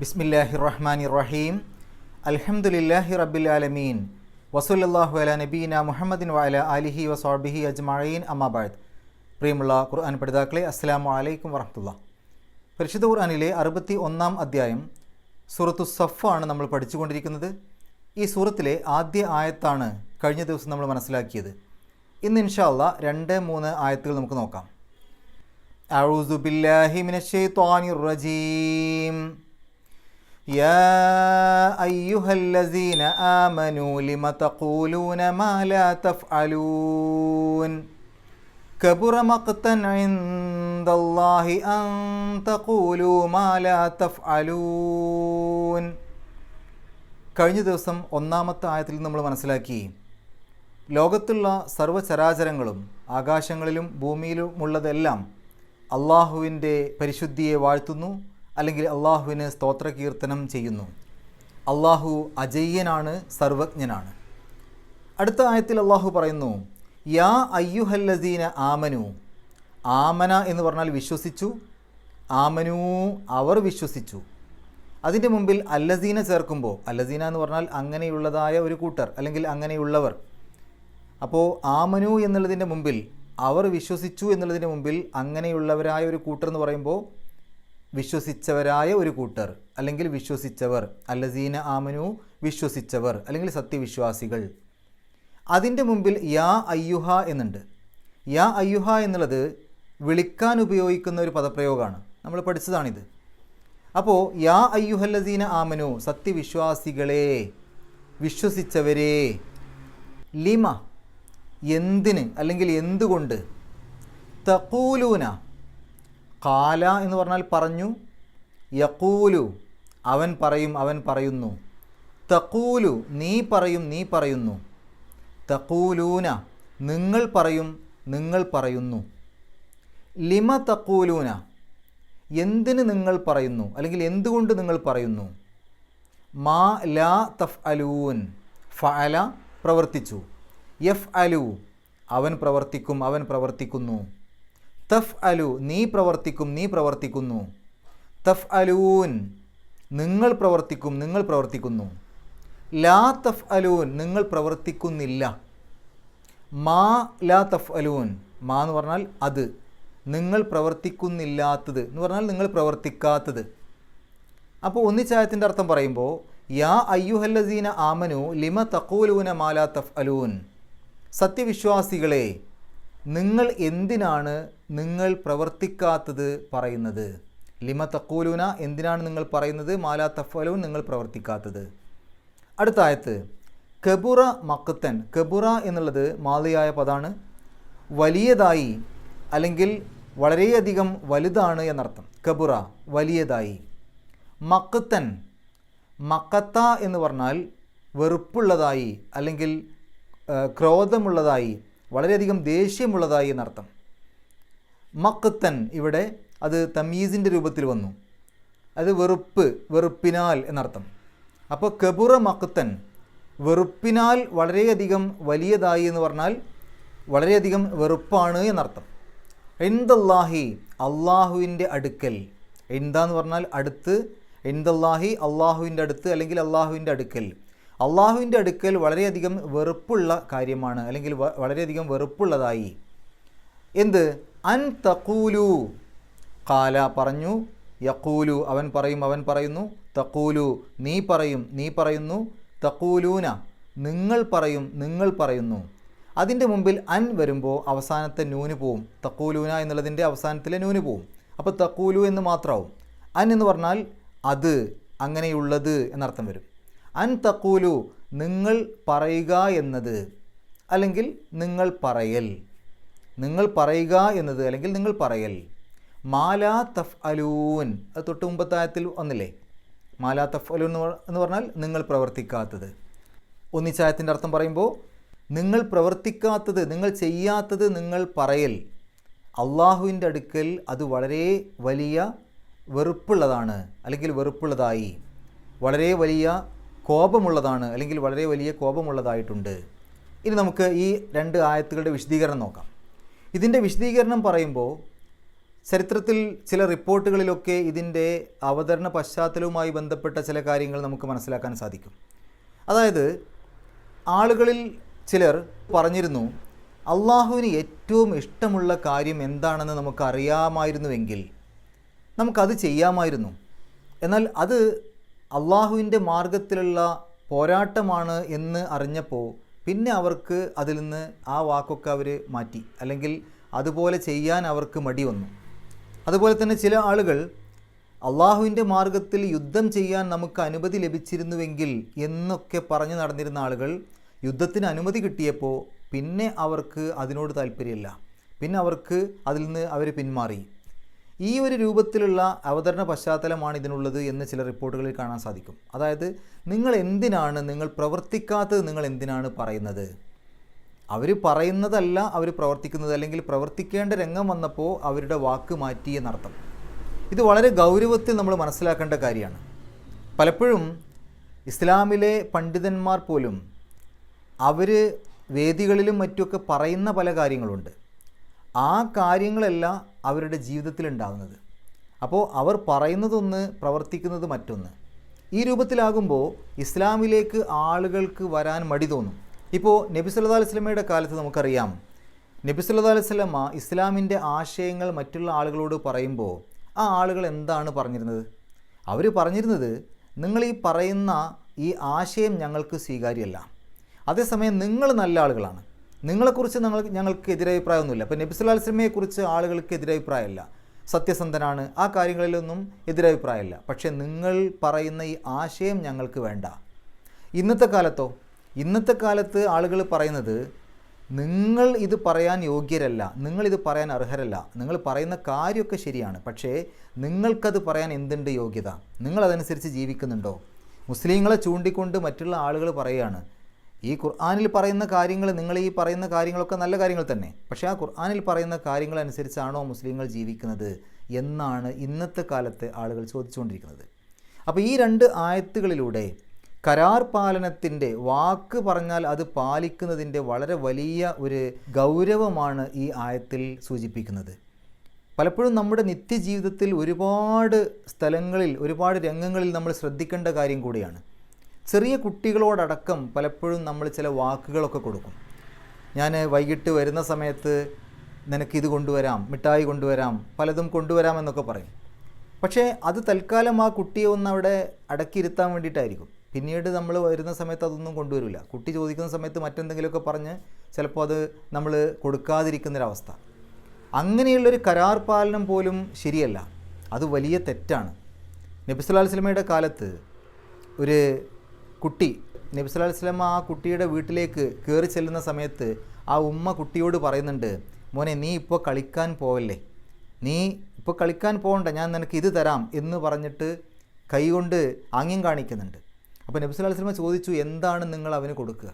ബിസ്മില്ലാഹി റഹ്മാൻ റഹീം അൽഹമുല്ലാഹി റബ്ബിലാലമീൻ. വസൂലല്ലാഹു അല നബീന മുഹമ്മദിൻ വാല അലിഹി വസാബിഹി അജ്മീൻ അമ്മാബാദ് പ്രിയമുള്ള ഖുർആൻ പഠിതാക്കളെ അസ്സാം അലൈക്കും വറഹമുല്ല പരിശുദ്ധ ഖുർആാനിലെ അറുപത്തി ഒന്നാം അധ്യായം സൂറത്തു ആണ് നമ്മൾ പഠിച്ചുകൊണ്ടിരിക്കുന്നത്. ഈ സൂറത്തിലെ ആദ്യ ആയത്താണ് കഴിഞ്ഞ ദിവസം നമ്മൾ മനസ്സിലാക്കിയത്. ഇന്ന് ഇൻഷാല്ല രണ്ട് മൂന്ന് ആയത്തുകൾ നമുക്ക് നോക്കാം. അഴൂസുബില്ലാഹിമിനഷേ റജീം. يا أيها الذين آمنوا لم تقولون ما لا تفعلون كبر مقتا عند الله أن تقولوا ما لا تفعلون കഴിഞ്ഞ ദിവസം ഒന്നാമത്തെ ആയത്തിൽ നമ്മൾ മനസ്സിലാക്കി ലോകത്തുള്ള സർവ്വചരാചരങ്ങളും ആകാശങ്ങളിലും ഭൂമിയിലുമുള്ളതെല്ലാം അള്ളാഹുവിൻ്റെ പരിശുദ്ധിയെ വാഴ്ത്തുന്നു അല്ലെങ്കിൽ അള്ളാഹുവിന് സ്തോത്രകീർത്തനം ചെയ്യുന്നു. അള്ളാഹു അജയ്യനാണ് സർവജ്ഞനാണ്. അടുത്ത ആയത്തിൽ അള്ളാഹു പറയുന്നു യാ അയ്യുഹല്ലദീന ആമനു. ആമന എന്ന് പറഞ്ഞാൽ വിശ്വസിച്ചു. ആമനു അവർ വിശ്വസിച്ചു. അതിന്റെ മുമ്പിൽ അല്ലസീന ചേർക്കുമ്പോൾ അല്ലസീന എന്ന് പറഞ്ഞാൽ അങ്ങനെയുള്ളതായ ഒരു കൂട്ടർ അല്ലെങ്കിൽ അങ്ങനെയുള്ളവർ. അപ്പോൾ ആമനു എന്നുള്ളതിന്റെ മുമ്പിൽ അവർ വിശ്വസിച്ചു എന്നുള്ളതിന്റെ മുമ്പിൽ അങ്ങനെയുള്ളവരായ ഒരു കൂട്ടർ എന്ന് പറയുമ്പോൾ വിശ്വസിച്ചവരായ ഒരു കൂട്ടർ അല്ലെങ്കിൽ വിശ്വസിച്ചവർ അല്ലസീന ആമനു വിശ്വസിച്ചവർ അല്ലെങ്കിൽ സത്യവിശ്വാസികൾ. അതിന്റെ മുമ്പിൽ യാ അയ്യുഹ എന്നുണ്ട്. യാ അയ്യുഹ എന്നുള്ളത് വിളിക്കാൻ ഉപയോഗിക്കുന്ന ഒരു പദപ്രയോഗമാണ്. നമ്മൾ പഠിച്ചതാണിത്. അപ്പോൾ യാ അയ്യുഹല്ലസീന ആമനു സത്യവിശ്വാസികളെ വിശ്വസിച്ചവരെ ലിമ എന്തിന് അല്ലെങ്കിൽ എന്തുകൊണ്ട് തക്കൂലൂന കാല എന്ന് പറഞ്ഞാൽ പറഞ്ഞു യക്കൂലു അവൻ പറയും അവൻ പറയുന്നു. തക്കൂലു നീ പറയും നീ പറയുന്നു. തക്കൂലൂന നിങ്ങൾ പറയും നിങ്ങൾ പറയുന്നു. ലിമ തക്കൂലൂന എന്തിന് നിങ്ങൾ പറയുന്നു? അല്ലെങ്കിൽ എന്തുകൊണ്ട് നിങ്ങൾ പറയുന്നു? മാ ലാ തഫ് അലൂൻ ഫഅല പ്രവർത്തിച്ചു. യഫ് അലു അവൻ പ്രവർത്തിക്കും അവൻ പ്രവർത്തിക്കുന്നു. തഫ് അലു നീ പ്രവർത്തിക്കും നീ പ്രവർത്തിക്കുന്നു. തഫ് അലൂൻ നിങ്ങൾ പ്രവർത്തിക്കും നിങ്ങൾ പ്രവർത്തിക്കുന്നു. ലാ തഫ് അലൂൻ നിങ്ങൾ പ്രവർത്തിക്കുന്നില്ല. മാ ലാ തഫ് അലൂൻ മാ എന്ന് പറഞ്ഞാൽ അത്. നിങ്ങൾ പ്രവർത്തിക്കുന്നില്ലാത്തത് എന്ന് പറഞ്ഞാൽ നിങ്ങൾ പ്രവർത്തിക്കാത്തത്. അപ്പോൾ ഒന്നിച്ചായത്തിന്റെ അർത്ഥം പറയുമ്പോൾ യാ അയ്യുഹല്ലസീന ആമനു ലിമ തക്കൂലൂന മാലാ തഫ് അലൂൻ സത്യവിശ്വാസികളെ നിങ്ങൾ എന്തിനാണ് നിങ്ങൾ പ്രവർത്തിക്കാത്തത് പറയുന്നത്. ലിമ തക്കൂലൂന എന്തിനാണ് നിങ്ങൾ പറയുന്നത്? മാലാ തഫലൂൻ നിങ്ങൾ പ്രവർത്തിക്കാത്തത്. അടുത്ത ആയത്ത് കബുറ മക്കത്തൻ കബുറ എന്നുള്ളത് മാലിയായ പദാണ്. വലിയതായി അല്ലെങ്കിൽ വളരെയധികം വലുതാണ് എന്നർത്ഥം. കബുറ വലിയതായി. മക്കത്തൻ മക്കത്ത എന്ന് പറഞ്ഞാൽ വെറുപ്പുള്ളതായി അല്ലെങ്കിൽ ക്രോധമുള്ളതായി വളരെയധികം ദേഷ്യമുള്ളതായി എന്നർത്ഥം. മക്കത്തൻ ഇവിടെ അത് തമീസിന്റെ രൂപത്തിൽ വന്നു. അത് വെറുപ്പ് വെറുപ്പിനാൽ എന്നർത്ഥം. അപ്പോൾ കബുറ മക്കത്തൻ വെറുപ്പിനാൽ വളരെയധികം വലിയതായി എന്ന് പറഞ്ഞാൽ വളരെയധികം വെറുപ്പാണ് എന്നർത്ഥം. എന്തല്ലാഹി അള്ളാഹുവിന്റെ അടുക്കൽ. എന്താന്ന് പറഞ്ഞാൽ അടുത്ത്. എന്തല്ലാഹി അള്ളാഹുവിന്റെ അടുത്ത് അല്ലെങ്കിൽ അള്ളാഹുവിന്റെ അടുക്കൽ. അള്ളാഹുവിന്റെ അടുക്കൽ വളരെയധികം വെറുപ്പുള്ള കാര്യമാണ് അല്ലെങ്കിൽ വളരെയധികം വെറുപ്പുള്ളതായി. എന്ത്? അൻ തക്കൂലു കാല പറഞ്ഞു യക്കൂലു അവൻ പറയും അവൻ പറയുന്നു. തക്കൂലു നീ പറയും നീ പറയുന്നു. തക്കൂലൂന നിങ്ങൾ പറയും നിങ്ങൾ പറയുന്നു. അതിന്റെ മുമ്പിൽ അൻ വരുമ്പോൾ അവസാനത്തെ നൂന് പോവും. തക്കൂലൂന എന്നുള്ളതിന്റെ അവസാനത്തിലെ നൂന് പോവും. അപ്പോൾ തക്കൂലു എന്ന് മാത്രമാവും. അൻ എന്ന് പറഞ്ഞാൽ അത് അങ്ങനെയുള്ളത് എന്നർത്ഥം വരും. അൻ തക്കൂലു നിങ്ങൾ പറയുക എന്നത് അല്ലെങ്കിൽ നിങ്ങൾ പറയൽ. നിങ്ങൾ പറയുക എന്നത് അല്ലെങ്കിൽ നിങ്ങൾ പറയൽ. മാലാ തഫ് അലൂൻ അത് തൊട്ട് മുമ്പത്തായത്തിൽ വന്നില്ലേ? മാലാ തഫ് അലൂൻ എന്ന് പറഞ്ഞാൽ നിങ്ങൾ പ്രവർത്തിക്കാത്തത്. ഒന്നിച്ചായത്തിന്റെ അർത്ഥം പറയുമ്പോൾ നിങ്ങൾ പ്രവർത്തിക്കാത്തത് നിങ്ങൾ ചെയ്യാത്തത് നിങ്ങൾ പറയൽ. അള്ളാഹുവിന്റെ അടുക്കൽ അത് വളരെ വലിയ വെറുപ്പുള്ളതാണ് അല്ലെങ്കിൽ വെറുപ്പുള്ളതായി. വളരെ വലിയ കോപമുള്ളതാണ് അല്ലെങ്കിൽ വളരെ വലിയ കോപമുള്ളതായിട്ടുണ്ട്. ഇനി നമുക്ക് ഈ രണ്ട് ആയത്തുകളുടെ വിശദീകരണം നോക്കാം. ഇതിന്റെ വിശദീകരണം പറയുമ്പോൾ ചരിത്രത്തിൽ ചില റിപ്പോർട്ടുകളിലൊക്കെ ഇതിന്റെ അവതരണ പശ്ചാത്തലവുമായി ബന്ധപ്പെട്ട ചില കാര്യങ്ങൾ നമുക്ക് മനസ്സിലാക്കാൻ സാധിക്കും. അതായത് ആളുകളിൽ ചിലർ പറഞ്ഞിരുന്നു അള്ളാഹുവിന് ഏറ്റവും ഇഷ്ടമുള്ള കാര്യം എന്താണെന്ന് നമുക്ക് അറിയാമായിരുന്നുവെങ്കിൽ നമുക്കത് ചെയ്യാമായിരുന്നു. എന്നാൽ അത് അള്ളാഹുവിന്റെ മാർഗത്തിലുള്ള പോരാട്ടമാണ് എന്ന് അറിഞ്ഞപ്പോൾ പിന്നെ അവർക്ക് അതിൽ നിന്ന് ആ വാക്കൊക്കെ അവർ മാറ്റി. അല്ലെങ്കിൽ അതുപോലെ ചെയ്യാൻ അവർക്ക് മടി വന്നു. അതുപോലെ തന്നെ ചില ആളുകൾ അള്ളാഹുവിന്റെ മാർഗത്തിൽ യുദ്ധം ചെയ്യാൻ നമുക്ക് അനുമതി ലഭിച്ചിരുന്നുവെങ്കിൽ എന്നൊക്കെ പറഞ്ഞു നടന്നിരുന്ന ആളുകൾ യുദ്ധത്തിന് അനുമതി കിട്ടിയപ്പോൾ പിന്നെ അവർക്ക് അതിനോട് താല്പര്യമില്ല. പിന്നെ അവർക്ക് അതിൽ നിന്ന് അവർ പിന്മാറി. ഈ ഒരു രൂപത്തിലുള്ള അവതരണ പശ്ചാത്തലമാണ് ഇതിനുള്ളത് എന്ന് ചില റിപ്പോർട്ടുകളിൽ കാണാൻ സാധിക്കും. അതായത് നിങ്ങൾ എന്തിനാണ് നിങ്ങൾ പ്രവർത്തിക്കാത്തത് നിങ്ങൾ എന്തിനാണ് പറയുന്നത്? അവർ പറയുന്നതല്ല അവർ പ്രവർത്തിക്കുന്നത് അല്ലെങ്കിൽ പ്രവർത്തിക്കേണ്ട രംഗം വന്നപ്പോൾ അവരുടെ വാക്ക് മാറ്റി എന്നർത്ഥം. ഇത് വളരെ ഗൗരവത്തിൽ നമ്മൾ മനസ്സിലാക്കേണ്ട കാര്യമാണ്. പലപ്പോഴും ഇസ്ലാമിലെ പണ്ഡിതന്മാർ പോലും അവർ വേദികളിലും മറ്റുമൊക്കെ പറയുന്ന പല കാര്യങ്ങളുണ്ട്. ആ കാര്യങ്ങളല്ല അവരുടെ ജീവിതത്തിൽ ഉണ്ടാകുന്നത് അപ്പോൾ അവർ പറയുന്നതൊന്ന് പ്രവർത്തിക്കുന്നത് മറ്റൊന്ന്. ഈ രൂപത്തിലാകുമ്പോൾ ഇസ്ലാമിലേക്ക് ആളുകൾക്ക് വരാൻ മടി തോന്നും. ഇപ്പോൾ നബി സല്ലാ അലൈഹി വസല്ലമയുടെ കാലത്ത് നമുക്കറിയാം. നബി സല്ലാ അലൈഹി വസല്ലമ ഇസ്ലാമിന്റെ ആശയങ്ങൾ മറ്റുള്ള ആളുകളോട് പറയുമ്പോൾ ആ ആളുകൾ എന്താണ് പറഞ്ഞിരുന്നത്? അവർ പറഞ്ഞിരുന്നത് നിങ്ങൾ ഈ പറയുന്ന ഈ ആശയം ഞങ്ങൾക്ക് സ്വീകാര്യമല്ല. അതേസമയം നിങ്ങൾ നല്ല ആളുകളാണ്. നിങ്ങളെക്കുറിച്ച് നിങ്ങൾ ഞങ്ങൾക്ക് എതിരഭിപ്രായമൊന്നുമില്ല. അപ്പോൾ നബി സല്ലല്ലാഹു അലൈഹി വസല്ലമയെക്കുറിച്ച് ആളുകൾക്ക് എതിരഭിപ്രായമല്ല. സത്യസന്ധനാണ്. ആ കാര്യങ്ങളിലൊന്നും എതിരഭിപ്രായമല്ല. പക്ഷേ നിങ്ങൾ പറയുന്ന ഈ ആശയം ഞങ്ങൾക്ക് വേണ്ട. ഇന്നത്തെ കാലത്തോ ഇന്നത്തെ കാലത്ത് ആളുകൾ പറയുന്നത് നിങ്ങൾ ഇത് പറയാൻ യോഗ്യരല്ല നിങ്ങളിത് പറയാൻ അർഹരല്ല നിങ്ങൾ പറയുന്ന കാര്യമൊക്കെ ശരിയാണ് പക്ഷേ നിങ്ങൾക്കത് പറയാൻ എന്തുണ്ട് യോഗ്യത? നിങ്ങളതനുസരിച്ച് ജീവിക്കുന്നുണ്ടോ? മുസ്ലിങ്ങളെ ചൂണ്ടിക്കൊണ്ട് മറ്റുള്ള ആളുകൾ പറയുകയാണ് ഈ ഖുർആാനിൽ പറയുന്ന കാര്യങ്ങൾ നിങ്ങൾ ഈ പറയുന്ന കാര്യങ്ങളൊക്കെ നല്ല കാര്യങ്ങൾ തന്നെ. പക്ഷേ ആ ഖുർആാനിൽ പറയുന്ന കാര്യങ്ങൾ അനുസരിച്ചാണോ മുസ്ലിങ്ങൾ ജീവിക്കുന്നത് എന്നാണ് ഇന്നത്തെ കാലത്ത് ആളുകൾ ചോദിച്ചുകൊണ്ടിരിക്കുന്നത്. അപ്പോൾ ഈ രണ്ട് ആയത്തുകളിലൂടെ കരാർ പാലനത്തിന്റെ വാക്ക് പറഞ്ഞാൽ അത് പാലിക്കുന്നതിന്റെ വളരെ വലിയ ഒരു ഗൗരവമാണ് ഈ ആയത്തിൽ സൂചിപ്പിക്കുന്നത്. പലപ്പോഴും നമ്മുടെ നിത്യജീവിതത്തിൽ ഒരുപാട് സ്ഥലങ്ങളിൽ ഒരുപാട് രംഗങ്ങളിൽ നമ്മൾ ശ്രദ്ധിക്കേണ്ട കാര്യം കൂടിയാണ്. ചെറിയ കുട്ടികളോടടക്കം പലപ്പോഴും നമ്മൾ ചില വാക്കുകളൊക്കെ കൊടുക്കും. ഞാൻ വൈകിട്ട് വരുന്ന സമയത്ത് നിനക്ക് ഇത് കൊണ്ടുവരാം മിഠായി കൊണ്ടുവരാം പലതും കൊണ്ടുവരാമെന്നൊക്കെ പറയും. പക്ഷേ അത് തൽക്കാലം ആ കുട്ടിയെ ഒന്ന് അവിടെ അടക്കിയിരുത്താൻ വേണ്ടിയിട്ടായിരിക്കും. പിന്നീട് നമ്മൾ വരുന്ന സമയത്ത് അതൊന്നും കൊണ്ടുവരില്ല. കുട്ടി ചോദിക്കുന്ന സമയത്ത് മറ്റെന്തെങ്കിലുമൊക്കെ പറഞ്ഞ് ചിലപ്പോൾ അത് നമ്മൾ കൊടുക്കാതിരിക്കുന്നൊരവസ്ഥ. അങ്ങനെയുള്ളൊരു കരാർ പാലനം പോലും ശരിയല്ല. അത് വലിയ തെറ്റാണ്. നബിസ്വലാൽ അലൈഹി കാലത്ത് ഒരു കുട്ടി നബിസ്വല്ലാ വസല്ലമ ആ കുട്ടിയുടെ വീട്ടിലേക്ക് കയറി ചെല്ലുന്ന സമയത്ത് ആ ഉമ്മ കുട്ടിയോട് പറയുന്നുണ്ട് മോനെ നീ ഇപ്പോൾ കളിക്കാൻ പോവല്ലേ? നീ ഇപ്പോൾ കളിക്കാൻ പോകണ്ട ഞാൻ നിനക്ക് ഇത് തരാം എന്ന് പറഞ്ഞിട്ട് കൈകൊണ്ട് ആംഗ്യം കാണിക്കുന്നുണ്ട്. അപ്പോൾ നബിസ്വല്ലാ വസ്ലമ ചോദിച്ചു എന്താണ് നിങ്ങൾ അവന് കൊടുക്കുക?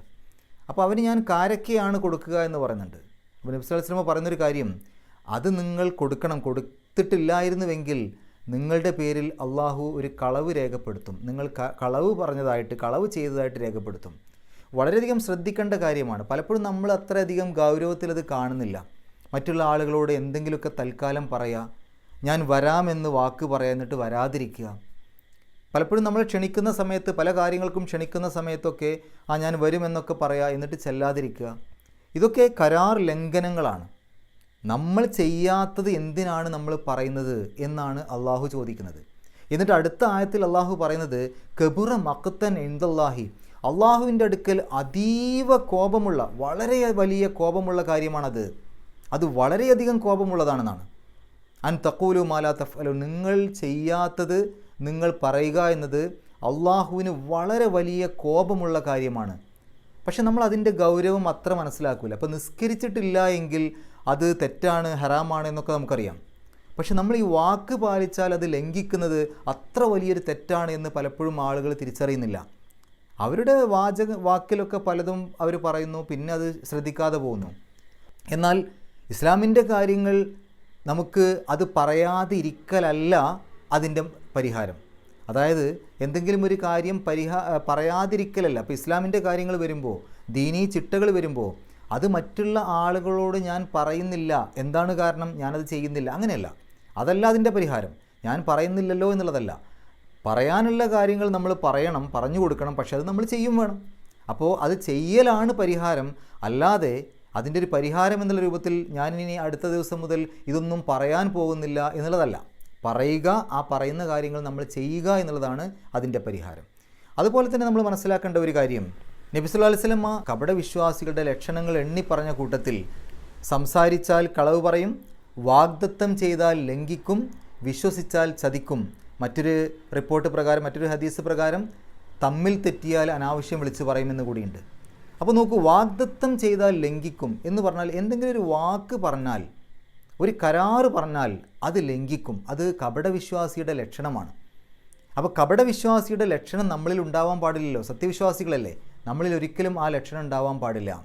അപ്പോൾ അവന് ഞാൻ കാരക്കയാണ് കൊടുക്കുക എന്ന് പറയുന്നുണ്ട്. അപ്പോൾ നബിസ്വല്ലാ വസ്ലമ പറയുന്നൊരു കാര്യം അത് നിങ്ങൾ കൊടുക്കണം കൊടുത്തിട്ടില്ലായിരുന്നുവെങ്കിൽ നിങ്ങളുടെ പേരിൽ അള്ളാഹു ഒരു കളവ് രേഖപ്പെടുത്തും. നിങ്ങൾ കളവ് പറഞ്ഞതായിട്ട് കളവ് ചെയ്തതായിട്ട് രേഖപ്പെടുത്തും. വളരെയധികം ശ്രദ്ധിക്കേണ്ട കാര്യമാണ്. പലപ്പോഴും നമ്മൾ അത്രയധികം ഗൗരവത്തിൽ അത് കാണുന്നില്ല. മറ്റുള്ള ആളുകളോട് എന്തെങ്കിലുമൊക്കെ തൽക്കാലം പറയുക ഞാൻ വരാമെന്ന് വാക്ക് പറയാം എന്നിട്ട് വരാതിരിക്കുക. പലപ്പോഴും നമ്മൾ ക്ഷണിക്കുന്ന സമയത്ത് പല കാര്യങ്ങൾക്കും ക്ഷണിക്കുന്ന സമയത്തൊക്കെ ആ ഞാൻ വരുമെന്നൊക്കെ പറയാ എന്നിട്ട് ചെല്ലാതിരിക്കുക. ഇതൊക്കെ കരാർ ലംഘനങ്ങളാണ്. നമ്മൾ ചെയ്യാത്തത് എന്തിനാണ് നമ്മൾ പറയുന്നത് എന്നാണ് അള്ളാഹു ചോദിക്കുന്നത്. എന്നിട്ട് അടുത്ത ആയത്തിൽ അള്ളാഹു പറയുന്നത് കബുറ മക്കത്തൻ എന്തല്ലാഹി അള്ളാഹുവിന്റെ അടുക്കൽ അതീവ കോപമുള്ള വളരെ വലിയ കോപമുള്ള കാര്യമാണത്. അത് വളരെയധികം കോപമുള്ളതാണെന്നാണ്. അൻ തക്കൂലു മാലാ തഫലു നിങ്ങൾ ചെയ്യാത്തത് നിങ്ങൾ പറയുക എന്നത് അള്ളാഹുവിന് വളരെ വലിയ കോപമുള്ള കാര്യമാണ്. പക്ഷെ നമ്മൾ അതിന്റെ ഗൗരവം അത്ര മനസ്സിലാക്കില്ല അപ്പോൾ നിസ്കരിച്ചിട്ടില്ല എങ്കിൽ അത് തെറ്റാണ് ഹറാമാണ് എന്നൊക്കെ നമുക്കറിയാം. പക്ഷെ നമ്മൾ ഈ വാക്ക് പാലിച്ചാൽ അത് ലംഘിക്കുന്നത് അത്ര വലിയൊരു തെറ്റാണ് എന്ന് പലപ്പോഴും ആളുകൾ തിരിച്ചറിയുന്നില്ല. അവരുടെ വാചക വാക്കിലൊക്കെ പലതും അവർ പറയുന്നു പിന്നെ അത് ശ്രദ്ധിക്കാതെ പോകുന്നു. എന്നാൽ ഇസ്ലാമിന്റെ കാര്യങ്ങൾ നമുക്ക് അത് പറയാതിരിക്കലല്ല അതിന്റെ പരിഹാരം. അതായത് എന്തെങ്കിലും ഒരു കാര്യം പരിഹാ പറയാതിരിക്കലല്ല. അപ്പോൾ ഇസ്ലാമിന്റെ കാര്യങ്ങൾ വരുമ്പോൾ ദീനീ ചിട്ടകൾ വരുമ്പോൾ അത് മറ്റുള്ള ആളുകളോട് ഞാൻ പറയുന്നില്ല. എന്താണ് കാരണം? ഞാനത് ചെയ്യുന്നില്ല. അങ്ങനെയല്ല. അതല്ല അതിന്റെ പരിഹാരം. ഞാൻ പറയുന്നില്ലല്ലോ എന്നുള്ളതല്ല. പറയാനുള്ള കാര്യങ്ങൾ നമ്മൾ പറയണം പറഞ്ഞു കൊടുക്കണം പക്ഷെ അത് നമ്മൾ ചെയ്യും വേണം. അപ്പോൾ അത് ചെയ്യലാണ് പരിഹാരം. അല്ലാതെ അതിന്റെ ഒരു പരിഹാരം എന്നുള്ള രൂപത്തിൽ ഞാൻ ഇനി അടുത്ത ദിവസം മുതൽ ഇതൊന്നും പറയാൻ പോകുന്നില്ല എന്നുള്ളതല്ല. പറയുക ആ പറയുന്ന കാര്യങ്ങൾ നമ്മൾ ചെയ്യുക എന്നുള്ളതാണ് അതിന്റെ പരിഹാരം. അതുപോലെ തന്നെ നമ്മൾ മനസ്സിലാക്കേണ്ട ഒരു കാര്യം. നബി സല്ലല്ലാഹു അലൈഹി കപട വിശ്വാസികളുടെ ലക്ഷണങ്ങൾ എണ്ണി പറഞ്ഞ കൂട്ടത്തിൽ സംസാരിച്ചാൽ കളവ് പറയും വാഗ്ദത്തം ചെയ്താൽ ലംഘിക്കും വിശ്വസിച്ചാൽ ചതിക്കും. മറ്റൊരു റിപ്പോർട്ട് പ്രകാരം മറ്റൊരു ഹദീസ് പ്രകാരം തമ്മിൽ തെറ്റിയാൽ അനാവശ്യം വിളിച്ചു പറയുമെന്ന് കൂടിയുണ്ട്. അപ്പോൾ നോക്കൂ വാഗ്ദത്തം ചെയ്താൽ ലംഘിക്കും എന്ന് പറഞ്ഞാൽ എന്തെങ്കിലും ഒരു വാക്ക് പറഞ്ഞാൽ ഒരു കരാറ് പറഞ്ഞാൽ അത് ലംഘിക്കും. അത് കപടവിശ്വാസിയുടെ ലക്ഷണമാണ്. അപ്പോൾ കപടവിശ്വാസിയുടെ ലക്ഷണം നമ്മളിൽ ഉണ്ടാവാൻ പാടില്ലല്ലോ. സത്യവിശ്വാസികളല്ലേ? നമ്മളിൽ ഒരിക്കലും ആ ലക്ഷണം ഉണ്ടാവാൻ പാടില്ല.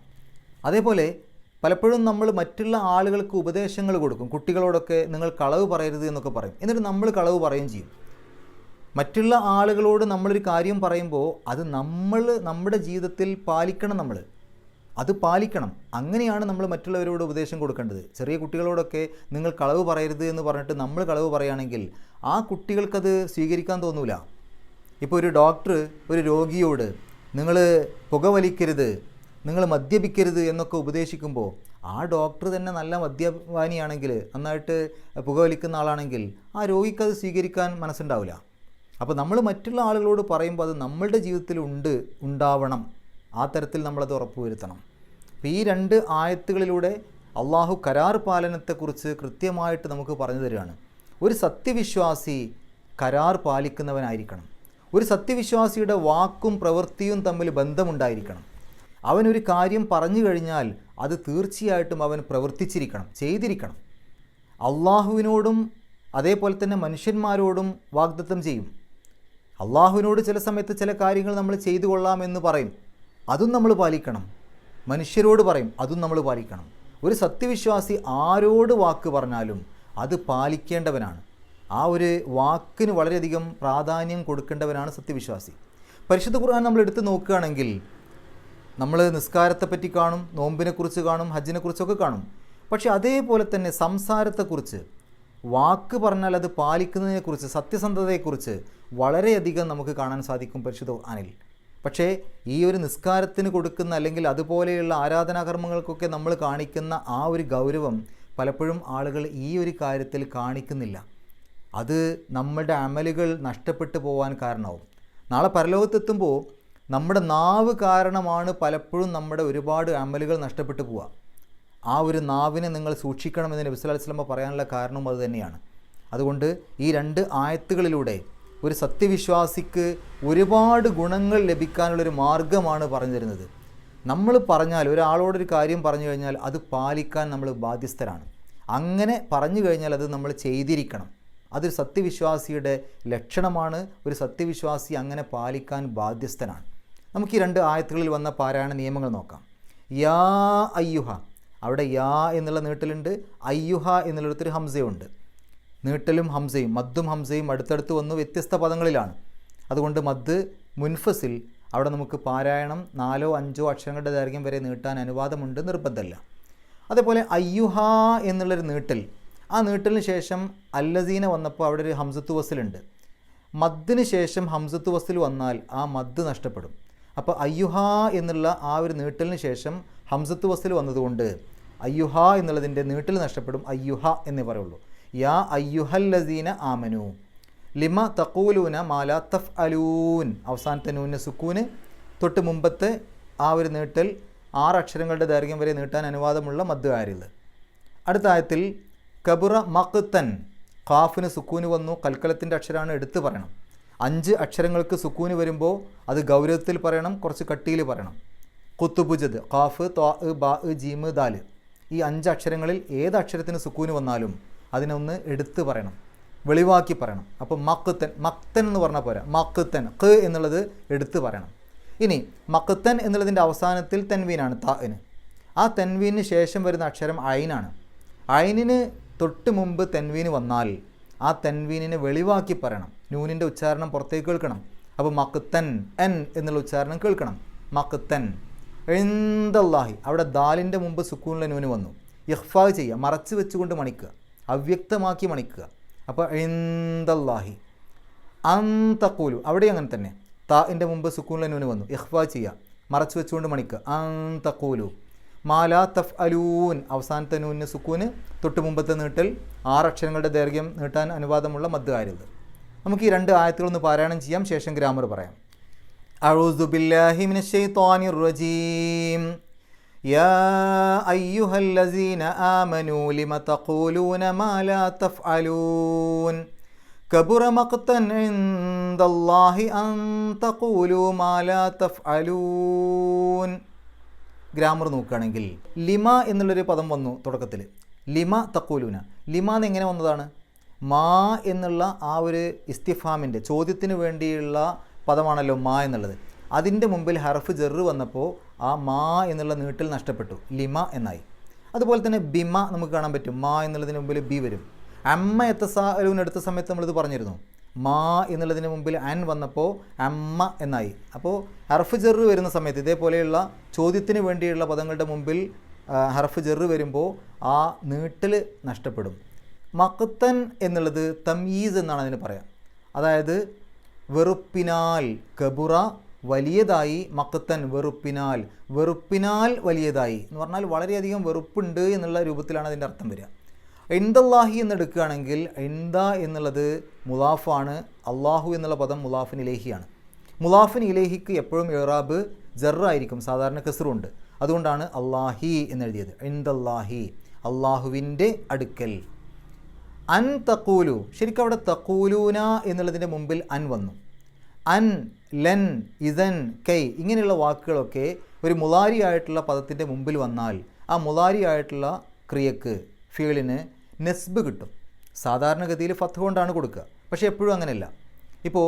അതേപോലെ പലപ്പോഴും നമ്മൾ മറ്റുള്ള ആളുകൾക്ക് ഉപദേശങ്ങൾ കൊടുക്കും. കുട്ടികളോടൊക്കെ നിങ്ങൾ കളവ് പറയരുത് എന്നൊക്കെ പറയും. എന്നിട്ട് നമ്മൾ കളവ് പറയുകയും ചെയ്യും. മറ്റുള്ള ആളുകളോട് നമ്മളൊരു കാര്യം പറയുമ്പോൾ അത് നമ്മൾ നമ്മുടെ ജീവിതത്തിൽ പാലിക്കണം നമ്മൾ. അത് പാലിക്കണം. അങ്ങനെയാണ് നമ്മൾ മറ്റുള്ളവരോട് ഉപദേശം കൊടുക്കേണ്ടത്. ചെറിയ കുട്ടികളോടൊക്കെ നിങ്ങൾ കളവ് പറയരുത് എന്ന് പറഞ്ഞിട്ട് നമ്മൾ കളവ് പറയുകയാണെങ്കിൽ ആ കുട്ടികൾക്കത് സ്വീകരിക്കാൻ തോന്നൂല. ഇപ്പോൾ ഒരു ഡോക്ടർ ഒരു രോഗിയോട് നിങ്ങൾ പുകവലിക്കരുത് നിങ്ങൾ മദ്യപിക്കരുത് എന്നൊക്കെ ഉപദേശിക്കുമ്പോൾ ആ ഡോക്ടർ തന്നെ നല്ല മദ്യപാനിയാണെങ്കിൽ നന്നായിട്ട് പുകവലിക്കുന്ന ആളാണെങ്കിൽ ആ രോഗിക്ക് അത് സ്വീകരിക്കാൻ മനസ്സുണ്ടാവില്ല. അപ്പോൾ നമ്മൾ മറ്റുള്ള ആളുകളോട് പറയുമ്പോൾ അത് നമ്മളുടെ ജീവിതത്തിൽ ഉണ്ട് ഉണ്ടാവണം. ആ തരത്തിൽ നമ്മളത് ഉറപ്പുവരുത്തണം. അപ്പോൾ ഈ രണ്ട് ആയത്തുകളിലൂടെ അള്ളാഹു കരാർ പാലനത്തെക്കുറിച്ച് കൃത്യമായിട്ട് നമുക്ക് പറഞ്ഞു തരികയാണ്. ഒരു സത്യവിശ്വാസി കരാർ പാലിക്കുന്നവനായിരിക്കണം. ഒരു സത്യവിശ്വാസിയുടെ വാക്കും പ്രവൃത്തിയും തമ്മിൽ ബന്ധമുണ്ടായിരിക്കണം. അവനൊരു കാര്യം പറഞ്ഞു കഴിഞ്ഞാൽ അത് തീർച്ചയായിട്ടും അവൻ പ്രവർത്തിച്ചിരിക്കണം ചെയ്തിരിക്കണം. അള്ളാഹുവിനോടും അതേപോലെ തന്നെ മനുഷ്യന്മാരോടും വാഗ്ദത്തം ചെയ്യും. അള്ളാഹുവിനോട് ചില സമയത്ത് ചില കാര്യങ്ങൾ നമ്മൾ ചെയ്തു കൊള്ളാമെന്ന് പറയും. അതും നമ്മൾ പാലിക്കണം. മനുഷ്യരോട് പറയും അതും നമ്മൾ പാലിക്കണം. ഒരു സത്യവിശ്വാസി ആരോട് വാക്ക് പറഞ്ഞാലും അത് പാലിക്കേണ്ടവനാണ്. ആ ഒരു വാക്കിന് വളരെയധികം പ്രാധാന്യം കൊടുക്കേണ്ടവരാണ് സത്യവിശ്വാസി. പരിശുദ്ധ ഖുർആൻ നമ്മൾ എടുത്തു നോക്കുകയാണെങ്കിൽ നമ്മൾ നിസ്കാരത്തെപ്പറ്റി കാണും നോമ്പിനെക്കുറിച്ച് കാണും ഹജ്ജിനെക്കുറിച്ചൊക്കെ കാണും. പക്ഷേ അതേപോലെ തന്നെ സംസാരത്തെക്കുറിച്ച് വാക്ക് പറഞ്ഞാൽ അത് പാലിക്കുന്നതിനെക്കുറിച്ച് സത്യസന്ധതയെക്കുറിച്ച് വളരെയധികം നമുക്ക് കാണാൻ സാധിക്കും പരിശുദ്ധ ഖുർആനിൽ. പക്ഷേ ഈ ഒരു നിസ്കാരത്തിന് കൊടുക്കുന്ന അല്ലെങ്കിൽ അതുപോലെയുള്ള ആരാധനാകർമ്മങ്ങൾക്കൊക്കെ നമ്മൾ കാണിക്കുന്ന ആ ഒരു ഗൗരവം പലപ്പോഴും ആളുകൾ ഈ ഒരു കാര്യത്തിൽ കാണിക്കുന്നില്ല. അത് നമ്മുടെ അമലുകൾ നഷ്ടപ്പെട്ടു പോകാൻ കാരണമാവും. നാളെ പരലോകത്തെത്തുമ്പോൾ നമ്മുടെ നാവ് കാരണമാണ് പലപ്പോഴും നമ്മുടെ ഒരുപാട് അമലുകൾ നഷ്ടപ്പെട്ടു പോവുക. ആ ഒരു നാവിനെ നിങ്ങൾ സൂക്ഷിക്കണമെന്ന് നബി സ്വല്ലല്ലാഹു അലൈഹി പറയാനുള്ള കാരണവും അത് തന്നെയാണ്. അതുകൊണ്ട് ഈ രണ്ട് ആയത്തുകളിലൂടെ ഒരു സത്യവിശ്വാസിക്ക് ഒരുപാട് ഗുണങ്ങൾ ലഭിക്കാനുള്ളൊരു മാർഗമാണ് പറഞ്ഞു തരുന്നത്. നമ്മൾ പറഞ്ഞാൽ ഒരാളോടൊരു കാര്യം പറഞ്ഞു കഴിഞ്ഞാൽ അത് പാലിക്കാൻ നമ്മൾ ബാധ്യസ്ഥരാണ്. അങ്ങനെ പറഞ്ഞു കഴിഞ്ഞാൽ അത് നമ്മൾ ചെയ്തിരിക്കണം. അതൊരു സത്യവിശ്വാസിയുടെ ലക്ഷണമാണ്. ഒരു സത്യവിശ്വാസി അങ്ങനെ പാലിക്കാൻ ബാധ്യസ്ഥനാണ്. നമുക്ക് ഈ രണ്ട് ആയത്തുകളിൽ വന്ന പാരായണ നിയമങ്ങൾ നോക്കാം. യാ അയ്യുഹ. അവിടെ യാ എന്നുള്ള നീട്ടലുണ്ട്. അയ്യുഹ എന്നുള്ളിടത്തൊരു ഹംസയുണ്ട്. നീട്ടലും ഹംസയും മദ്ദും ഹംസയും അടുത്തടുത്ത് വന്നു വ്യത്യസ്ത പദങ്ങളിലാണ്. അതുകൊണ്ട് മദ് മുൻഫസിൽ അവിടെ നമുക്ക് പാരായണം നാലോ അഞ്ചോ അക്ഷരങ്ങളുടെ ദൈർഘ്യം വരെ നീട്ടാൻ അനുവാദമുണ്ട് നിർബന്ധമല്ല. അതേപോലെ അയ്യുഹ എന്നുള്ളൊരു നീട്ടൽ ആ നീട്ടലിന് ശേഷം അല്ലസീന വന്നപ്പോൾ അവിടെ ഒരു ഹംസത്ത് വസിലുണ്ട്. മദ്ദിന് ശേഷം ഹംസത്ത് വസിൽ വന്നാൽ ആ മദ് നഷ്ടപ്പെടും. അപ്പോൾ അയ്യുഹ എന്നുള്ള ആ ഒരു നീട്ടലിന് ശേഷം ഹംസത്ത് വസിൽ വന്നതുകൊണ്ട് അയ്യുഹ എന്നുള്ളതിന്റെ നീട്ടൽ നഷ്ടപ്പെടും അയ്യുഹ എന്നേ പറയുള്ളൂ. യാ അയ്യുഹല്ലസീന ആമനു. ലിമ തക്കൂലൂന മാല തഫ് അലൂൻ അവസാനത്തെ നൂന് സുക്കൂന്. തൊട്ട് മുമ്പത്തെ ആ ഒരു നീട്ടൽ ആറ് അക്ഷരങ്ങളുടെ ദൈർഘ്യം വരെ നീട്ടാൻ അനുവാദമുള്ള മദ് ആരിത്. അടുത്ത ആയത്തിൽ കബുറ മക്തൻ ഖാഫിന് സുക്കൂന് വന്നു കൽക്കലത്തിന്റെ അക്ഷരമാണ് എടുത്തു പറയണം. അഞ്ച് അക്ഷരങ്ങൾക്ക് സുക്കൂന് വരുമ്പോൾ അത് ഗൗരവത്തിൽ പറയണം കുറച്ച് കട്ടിയിൽ പറയണം. കുത്തുബുജദ് ഖാഫ് ത്വാ ബാ ജീമ് ദാൽ ഈ അഞ്ച് അക്ഷരങ്ങളിൽ ഏത് അക്ഷരത്തിന് സുക്കൂന് വന്നാലും അതിനൊന്ന് എടുത്ത് പറയണം വെളിവാക്കി പറയണം. അപ്പോൾ മക്തൻ മക്തൻ എന്ന് പറഞ്ഞാൽ പോരാ. മക്തൻ ഖ് എന്നുള്ളത് എടുത്ത് പറയണം. ഇനി മക്തൻ എന്നുള്ളതിന്റെ അവസാനത്തിൽ തെൻവീനാണ് താന് ആ തെൻവീന് ശേഷം വരുന്ന അക്ഷരം അയിനാണ് അയിനിന് തൊട്ട് മുമ്പ് തെൻവീന് വന്നാൽ ആ തെൻവീനിനെ വെളിവാക്കി പറയണം. നൂനിന്റെ ഉച്ചാരണം പുറത്തേക്ക് കേൾക്കണം. അപ്പോൾ മക്തൻ എൻ എന്നുള്ള ഉച്ചാരണം കേൾക്കണം. മക്തൻ. എന്തല്ലാഹി? അവിടെ ദാലിന്റെ മുമ്പ് സുക്കൂണിലെ നൂന് വന്നു. ഇഹ്ഫാ ചെയ്യുക മറച്ചു വെച്ചുകൊണ്ട് മണിക്കുക അവ്യക്തമാക്കി മണിക്കുക. അപ്പോൾ എന്തല്ലാഹി? അന്തക്കൂലു അവിടെ അങ്ങനെ തന്നെ. താ എന്റെ മുമ്പ് സുക്കൂണിലെ നൂന് വന്നു. ഇഹ്ഫാ ചെയ്യുക മറച്ചു വെച്ചുകൊണ്ട് മണിക്കുക. അന്തക്കൂലു മാലാ തഫ് അലൂൻ അവസാനത്തെ നൂനിന് സുക്കൂന് തൊട്ട് മുമ്പത്തെ നീട്ടൽ ആറ് അക്ഷരങ്ങളുടെ ദൈർഘ്യം നീട്ടാൻ അനുവാദമുള്ള മദ് ആരുത് നമുക്ക് ഈ രണ്ട് ആയത്തുകളൊന്ന് പാരായണം ചെയ്യാം ശേഷം ഗ്രാമർ പറയാം أعوذ بالله من الشيطان الرجيم يا أيها الذين آمنوا لم تقولون ما لا تفعلون كبر مقتا عند الله أن تقولوا ما لا تفعلون ഗ്രാമർ നോക്കുകയാണെങ്കിൽ ലിമ എന്നുള്ളൊരു പദം വന്നു തുടക്കത്തിൽ. ലിമ തക്കൂലൂന ലിമ എന്ന് എങ്ങനെ വന്നതാണ്? മാ എന്നുള്ള ആ ഒരു ഇസ്തിഫാമിന്റെ ചോദ്യത്തിന് വേണ്ടിയുള്ള പദമാണല്ലോ മാ എന്നുള്ളത്. അതിന്റെ മുമ്പിൽ ഹർഫ് ജെറു വന്നപ്പോൾ ആ മാ എന്നുള്ള നീട്ടിൽ നഷ്ടപ്പെട്ടു. ലിമ എന്നായി. അതുപോലെ തന്നെ ബിമ നമുക്ക് കാണാൻ പറ്റും. മാ എന്നുള്ളതിന് മുമ്പിൽ ബി വരും. അമ്മ എത്തസാലൂൻ എടുത്ത സമയത്ത് നമ്മളിത് പറഞ്ഞിരുന്നു. മാ എന്നുള്ളതിന് മുമ്പിൽ അൻ വന്നപ്പോൾ അമ്മ എന്നായി. അപ്പോൾ ഹർഫ് ജെറു വരുന്ന സമയത്ത് ഇതേപോലെയുള്ള ചോദ്യത്തിന് വേണ്ടിയുള്ള പദങ്ങളുടെ മുമ്പിൽ ഹർഫ് ജെറു വരുമ്പോൾ ആ നീട്ടൽ നഷ്ടപ്പെടും. മക്തൻ എന്നുള്ളത് തമീസ് എന്നാണ് അതിന് പറയാം. അതായത് വെറുപ്പിനാൽ കബുറ വലിയതായി മക്കത്തൻ വെറുപ്പിനാൽ. വെറുപ്പിനാൽ വലിയതായി എന്ന് പറഞ്ഞാൽ വളരെയധികം വെറുപ്പുണ്ട് എന്നുള്ള രൂപത്തിലാണ് അതിന്റെ അർത്ഥം വരിക. എന്തല്ലാഹി എന്നെടുക്കുകയാണെങ്കിൽ എന്ത എന്നുള്ളത് മുലാഫാണ് അള്ളാഹു എന്നുള്ള പദം മുലാഫിൻ ഇലേഹിയാണ്. മുലാഫിൻ ഇലേഹിക്ക് എപ്പോഴും ഇറാബ് ജറായിരിക്കും സാധാരണ കസറുണ്ട് അതുകൊണ്ടാണ് അള്ളാഹി എന്നെഴുതിയത്. എന്തല്ലാഹി അള്ളാഹുവിന്റെ അടുക്കൽ. അൻ തക്കൂലു ശരിക്കും അവിടെ തക്കൂലൂന എന്നുള്ളതിന്റെ മുമ്പിൽ അൻ വന്നു. അൻ ലൻ ഇതൻ കൈ ഇങ്ങനെയുള്ള വാക്കുകളൊക്കെ ഒരു മുലാരി ആയിട്ടുള്ള പദത്തിന്റെ മുമ്പിൽ വന്നാൽ ആ മുലാരി ആയിട്ടുള്ള ക്രിയക്ക് ഫീളിന് നെസ്ബ് കിട്ടും. സാധാരണഗതിയിൽ ഫത്ത് കൊണ്ടാണ് കൊടുക്കുക. പക്ഷേ എപ്പോഴും അങ്ങനെയല്ല. ഇപ്പോൾ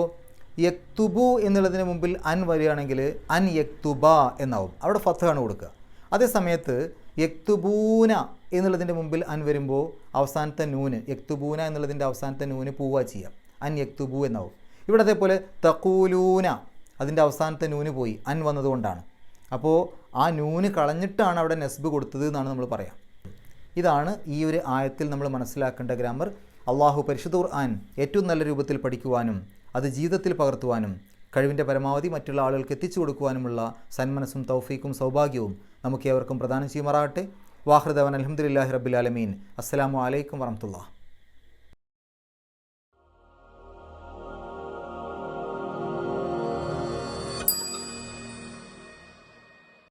യക്തുബു എന്നുള്ളതിന് മുമ്പിൽ അൻ വരികയാണെങ്കിൽ അൻ യക്തുബ എന്നാവും. അവിടെ ഫത്താണ് കൊടുക്കുക. അതേ സമയത്ത് യക്തുബൂന എന്നുള്ളതിന്റെ മുമ്പിൽ അൻ വരുമ്പോൾ അവസാനത്തെ നൂന് യക്തുബൂന എന്നുള്ളതിന്റെ അവസാനത്തെ നൂന് പൂവ ചെയ്യാം അൻ യക്തുബു എന്നാവും. ഇവിടെ അതേപോലെ തക്കൂലൂന അതിന്റെ അവസാനത്തെ നൂന് പോയി. അൻ വന്നതുകൊണ്ടാണ് അപ്പോൾ ആ നൂന് കളഞ്ഞിട്ടാണ് അവിടെ നെസ്ബ് കൊടുത്തത് എന്നാണ് നമ്മൾ പറയാം. ഇതാണ് ഈ ഒരു ആയത്തിൽ നമ്മൾ മനസ്സിലാക്കേണ്ട ഗ്രാമർ. അള്ളാഹു പരിശുദ്ധ ഖുർആൻ ഏറ്റവും നല്ല രൂപത്തിൽ പഠിക്കുവാനും അത് ജീവിതത്തിൽ പകർത്തുവാനും കഴിവിന്റെ പരമാവധി മറ്റുള്ള ആളുകൾക്ക് എത്തിച്ചു കൊടുക്കുവാനുമുള്ള സന്മനസ്സും തൗഫീക്കും സൗഭാഗ്യവും നമുക്ക് ഏവർക്കും പ്രദാനം ചെയ്യുമാറാകട്ടെ. വാഹൃദവൻ അലഹമുല്ലാഹി റബ്ബിലാലമീൻ അസ്സലാമു അലൈക്കും വറഹമത്തുള്ള